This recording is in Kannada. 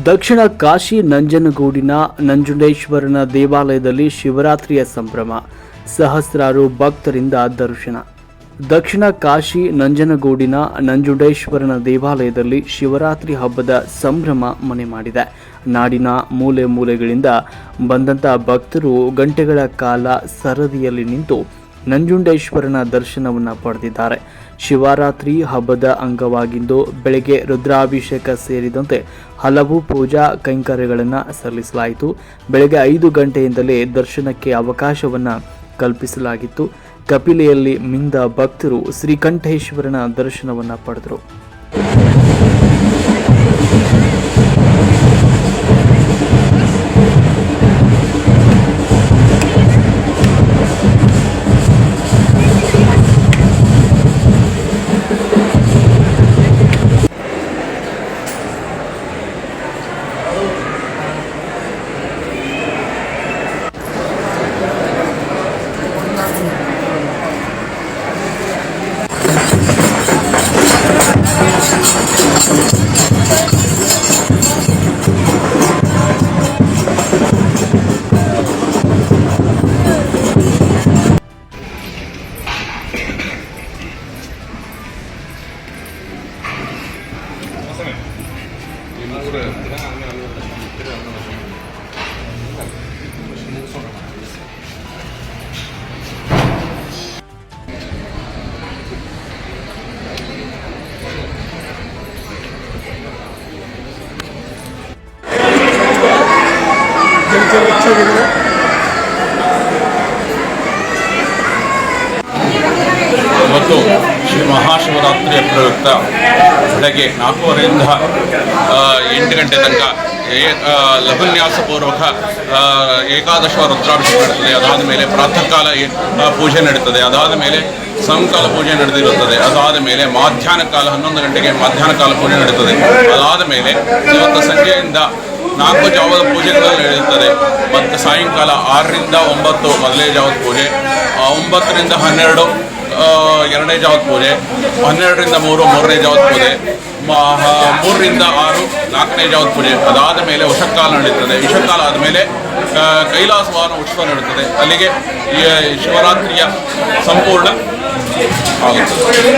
ದಕ್ಷಿಣ ಕಾಶಿ ನಂಜನಗೂಡಿನ ನಂಜುಂಡೇಶ್ವರನ ದೇವಾಲಯದಲ್ಲಿ ಶಿವರಾತ್ರಿಯ ಸಂಭ್ರಮ. ಸಹಸ್ರಾರು ಭಕ್ತರಿಂದ ದರ್ಶನ. ದಕ್ಷಿಣ ಕಾಶಿ ನಂಜನಗೂಡಿನ ನಂಜುಂಡೇಶ್ವರನ ದೇವಾಲಯದಲ್ಲಿ ಶಿವರಾತ್ರಿ ಹಬ್ಬದ ಸಂಭ್ರಮ ಮನೆ ಮಾಡಿದೆ. ನಾಡಿನ ಮೂಲೆ ಮೂಲೆಗಳಿಂದ ಬಂದಂಥ ಭಕ್ತರು ಗಂಟೆಗಳ ಕಾಲ ಸರದಿಯಲ್ಲಿ ನಿಂತು ನಂಜುಂಡೇಶ್ವರನ ದರ್ಶನವನ್ನು ಪಡೆದಿದ್ದಾರೆ. ಶಿವರಾತ್ರಿ ಹಬ್ಬದ ಅಂಗವಾಗಿಂದು ಬೆಳಗ್ಗೆ ರುದ್ರಾಭಿಷೇಕ ಸೇರಿದಂತೆ ಹಲವು ಪೂಜಾ ಕೈಂಕರ್ಯಗಳನ್ನು ಸಲ್ಲಿಸಲಾಯಿತು. ಬೆಳಗ್ಗೆ ಐದು ಗಂಟೆಯಿಂದಲೇ ದರ್ಶನಕ್ಕೆ ಅವಕಾಶವನ್ನು ಕಲ್ಪಿಸಲಾಗಿತ್ತು. ಕಪಿಲೆಯಲ್ಲಿ ಮಿಂದ ಭಕ್ತರು ಶ್ರೀಕಂಠೇಶ್ವರನ ದರ್ಶನವನ್ನು ಪಡೆದರು. 저기 저기 저기 ಮಹಾಶಿವರಾತ್ರಿಯ ಪ್ರಯುಕ್ತ ಬೆಳಗ್ಗೆ ನಾಲ್ಕೂವರೆಯಿಂದ ಎಂಟು ಗಂಟೆ ತನಕ ಏ- ಲಘುನ್ಯಾಸಪೂರ್ವಕ ಏಕಾದಶ ರುದ್ರಾಭಿಷೇಕ ನಡೀತದೆ ಅದಾದ ಮೇಲೆ ಪ್ರಾತಃ ಕಾಲ ಪೂಜೆ ನಡೀತದೆ. ಅದಾದ ಮೇಲೆ ಸಂಕಾಲ ಪೂಜೆ ನಡೆದಿರುತ್ತದೆ. ಅದಾದ ಮೇಲೆ ಮಧ್ಯಾಹ್ನ ಕಾಲ ಹನ್ನೊಂದು ಗಂಟೆಗೆ ಮಧ್ಯಾಹ್ನ ಕಾಲ ಪೂಜೆ ನಡೀತದೆ. ಅದಾದ ಮೇಲೆ ಇವತ್ತು ಸಂಜೆಯಿಂದ ನಾಲ್ಕು ಜಾವದ ಪೂಜೆಗಳು ನಡೆಯುತ್ತದೆ. ಮತ್ತು ಸಾಯಂಕಾಲ ಆರರಿಂದ ಒಂಬತ್ತು ಮೊದಲೇ ಜಾವದ ಪೂಜೆ ಒಂಬತ್ತರಿಂದ ಹನ್ನೆರಡು ಎರಡನೇ ಜಾವತ್ ಪೂಜೆ, ಹನ್ನೆರಡರಿಂದ ಮೂರು, ಮೂರನೇ ಜಾವತ್ ಪೂಜೆ ಮೂರರಿಂದ ಆರು, ನಾಲ್ಕನೇ ಜಾವತ್ ಪೂಜೆ. ಅದಾದ ಮೇಲೆ ಉಷಕಾಲ ನಡೀತದೆ. ವಿಷಕಾಲ ಆದಮೇಲೆ ಕೈಲಾಸವಾನ ಉತ್ಸವ ನಡೀತದೆ. ಅಲ್ಲಿಗೆ ಶಿವರಾತ್ರಿಯ ಸಂಪೂರ್ಣ ಆಗುತ್ತದೆ